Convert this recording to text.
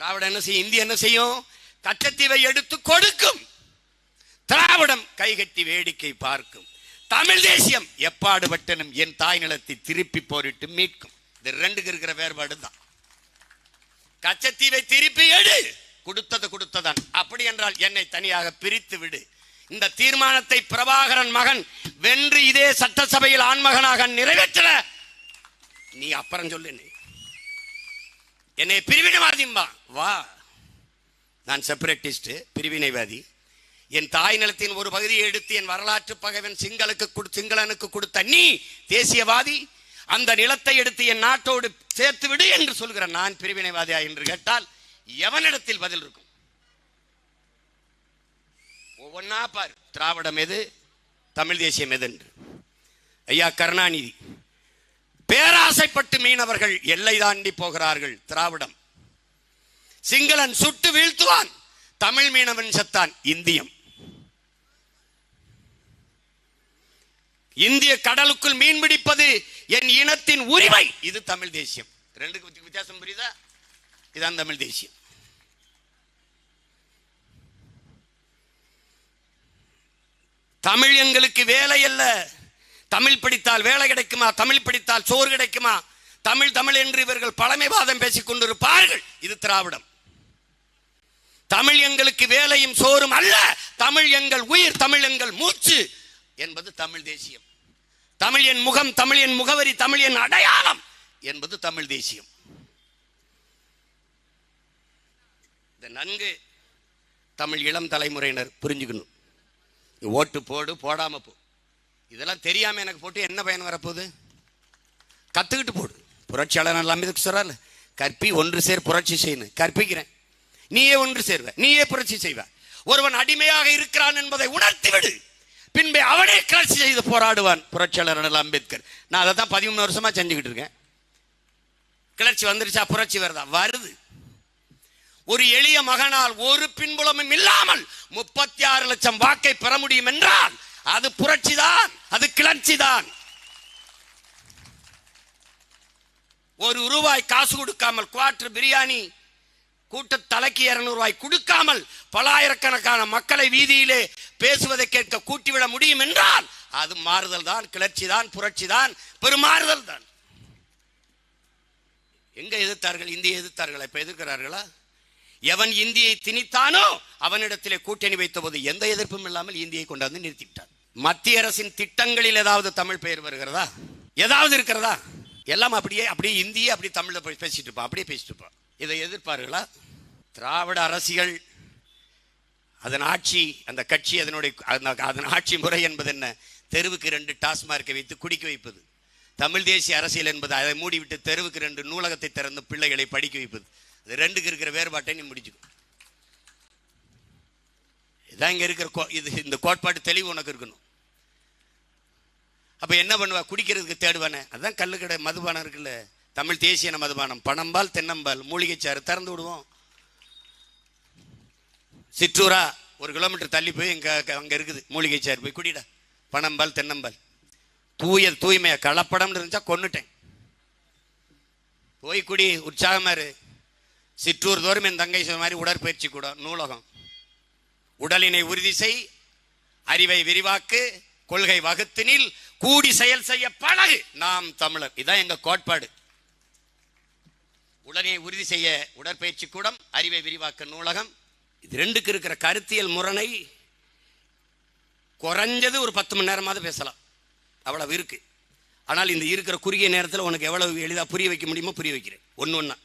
திராவிடம் என்ன செய்யும்? இந்திய என்ன செய்யும்? கச்சத்தீவை எடுத்து கொடுக்கும். திராவிடம் கைகட்டி வேடிக்கை பார்க்கும். தமிழ் தேசியம் எப்பாடுபட்டனும் என் தாய் நிலத்தை திருப்பி போரிட்டு மீட்கும். இது ரெண்டுக்கு இருக்கிற வேறுபாடு தான். கச்சத்தீவை திருப்பி எடு. கொடுத்தது கொடுத்ததான். அப்படி என்றால் என்னை தனியாக பிரித்து விடு. இந்த தீர்மானத்தை பிரபாகரன் மகன் வென்று இதே சட்டசபையில் ஆண்மகனாக நிறைவேற்ற நீ அப்புறம் சொல்லு நீ. என்னை பிரிவினைவாதிம்பா. வா. நான் செப்பரேட்டிஸ்ட் பிரிவினைவாதி. என் தாய் நிலத்தின் ஒரு பகுதியை எடுத்து என் வரலாற்று பகைவன் சிங்களுக்கு சிங்களனுக்கு கொடுத்த நீ தேசியவாதி அந்த நிலத்தை எடுத்து என் நாட்டோடு சேர்த்து விடு என்று சொல்கிற நான் பிரிவினைவாதியா என்று கேட்டால் எவனிடத்தில் பதில் இருக்கும்? ஒவ்வொன்னா பார். திராவிடம் எது? தமிழ் தேசியம் எது என்று. ஐயா கருணாநிதி. பேராசைப்பட்டு மீனவர்கள் எல்லை தாண்டி போகிறார்கள். திராவிடம். சிங்களன் சுட்டு வீழ்த்துவான். தமிழ் மீனவன் செத்தான். இந்தியம். இந்திய கடலுக்குள் மீன் பிடிப்பது என் இனத்தின் உரிமை. இது தமிழ் தேசியம். ரெண்டுக்கு வித்தியாசம் புரியுதா? இதுதான் தமிழ் தேசியம். தமிழ் எங்களுக்கு வேலை அல்ல. தமிழ் படித்தால் வேலை கிடைக்குமா? தமிழ் படித்தால் சோறு கிடைக்குமா? தமிழ் தமிழ் என்று இவர்கள் பழமைவாதம் பேசிக் கொண்டிருப்பார்கள். இது திராவிடம். தமிழ் எங்களுக்கு வேலையும் சோறும் அல்ல. தமிழ் எங்கள் உயிர் தமிழ் எங்கள் மூச்சு என்பது தமிழ் தேசியம். தமிழ் என் முகம் தமிழ் என் முகவரி தமிழ் என் அடையாளம் என்பது தமிழ் தேசியம். இந்த நன்கு தமிழ் இளம் தலைமுறையினர் புரிஞ்சுக்கணும். ஓட்டு போடு போடாம போ. இதெல்லாம் தெரியாம எனக்கு போட்டு என்ன பயன் வரப்போகுது? கத்துக்கிட்டு போடு. புரட்சியாளர் அம்பேத்கர் கற்பி ஒன்று சேர் புரட்சி செய்யணும் கற்பிக்கிறேன். நீயே ஒன்று சேர்வ. நீயே புரட்சி செய்வ. ஒருவன் அடிமையாக இருக்கிறான் என்பதை உணர்த்தி விடு பின்பே அவனே கிளர்ச்சி செய்து போராடுவான். புரட்சியாளர் அம்பேத்கர். நான் அதை தான் பதிமூணு வருஷமா செஞ்சுக்கிட்டு இருக்கேன். கிளர்ச்சி வந்துருச்சா? புரட்சி வருதா? வருது. ஒரு எளிய மகனால் ஒரு பின்புலமும் இல்லாமல் முப்பத்தி ஆறு லட்சம் வாக்கை பெற முடியும் என்றால் அது புரட்சி தான் அது கிளர்ச்சி தான் ஒரு ரூபாய் காசு கொடுக்காமல் குவாட்டர் பிரியாணி கூட்ட தலைக்கு இருநூறு ரூபாய் கொடுக்காமல் பலாயிரக்கணக்கான மக்களை வீதியிலே பேசுவதை கேட்க கூட்டிவிட முடியும் என்றால் அது மாறுதல் தான் கிளர்ச்சி தான் புரட்சி தான் பெருமாறுதல் தான். எங்க எதிர்த்தார்கள் இந்திய எதிர்த்தார்கள் இப்ப எதிர்க்கிறார்களா? எவன் இந்தியை திணித்தானோ அவனிடத்திலே கூட்டணி வைத்தபோது எந்த எதிர்ப்பும் இல்லாமல் இந்தியை கொண்டாந்து நிறுத்திவிட்டார் மத்திய அரசின் திட்டங்களில் ஏதாவது தமிழ் பெயர் வருகிறதா? ஏதாவது இருக்கிறதா? எல்லாம் அப்படியே அப்படியே இந்திய அப்படி தமிழில் பேசிட்டு இருப்போம். அப்படியே பேசிட்டு இருப்போம். இதை எதிர்ப்பார்களா? திராவிட அரசியல் அதன் ஆட்சி அந்த கட்சி அதனுடைய அதன் ஆட்சி முறை என்பது என்ன? தெருவுக்கு ரெண்டு டாஸ்மார்க்கை வைத்து குடிக்க வைப்பது. தமிழ் தேசிய அரசியல் என்பது அதை மூடிவிட்டு தெருவுக்கு ரெண்டு நூலகத்தை திறந்து பிள்ளைகளை படிக்க வைப்பது. அது ரெண்டுக்கு இருக்கிற வேறுபாட்டை நீ முடிச்சுக்கோ. இதான் இங்கே இருக்கிற கோ- இது இந்த கோட்பாடு தெளிவு உனக்கு இருக்கணும். அப்போ என்ன பண்ணுவா? குடிக்கிறதுக்கு தேடுவானே. அதுதான் கல்லுக்கடை மதுபானம் இருக்குல்ல. தமிழ் தேசிய மதுபானம். பணம்பால் தென்னம்பால். மூலிகைச்சாறு திறந்து விடுவோம். சிற்றூரா ஒரு கிலோமீட்டர் தள்ளி போய் இங்கே அங்கே இருக்குது. மூலிகைச்சாறு போய் குடிடா. பணம்பால் தென்னம்பால். தூய தூய்மையா கலப்படம்னு இருந்துச்சா கொன்னுட்டேன். போய் குடி உற்சாகமா இரு. சிற்றூர் தோறும் என் தங்கை சொன்ன மாதிரி உடற்பயிற்சி கூட நூலகம். உடலினை உறுதி செய் அறிவை விரிவாக்கு கொள்கை வகுத்தினில் கூடி செயல் செய்ய பழகு. நாம் தமிழர். இதான் எங்க கோட்பாடு. உடனே உறுதி செய்ய உடற்பயிற்சி கூடம் அறிவை விரிவாக்க நூலகம். இது ரெண்டுக்கு இருக்கிற கருத்தியல் முரணை. குறைஞ்சது ஒரு பத்து மணி நேரமாவது பேசலாம். அவ்வளவு இருக்கு. ஆனால் இந்த இருக்கிற குறுகிய நேரத்தில் உனக்கு எவ்வளவு எளிதாக புரிய வைக்க முடியுமோ புரிய வைக்கிறேன். ஒன்று ஒன்றா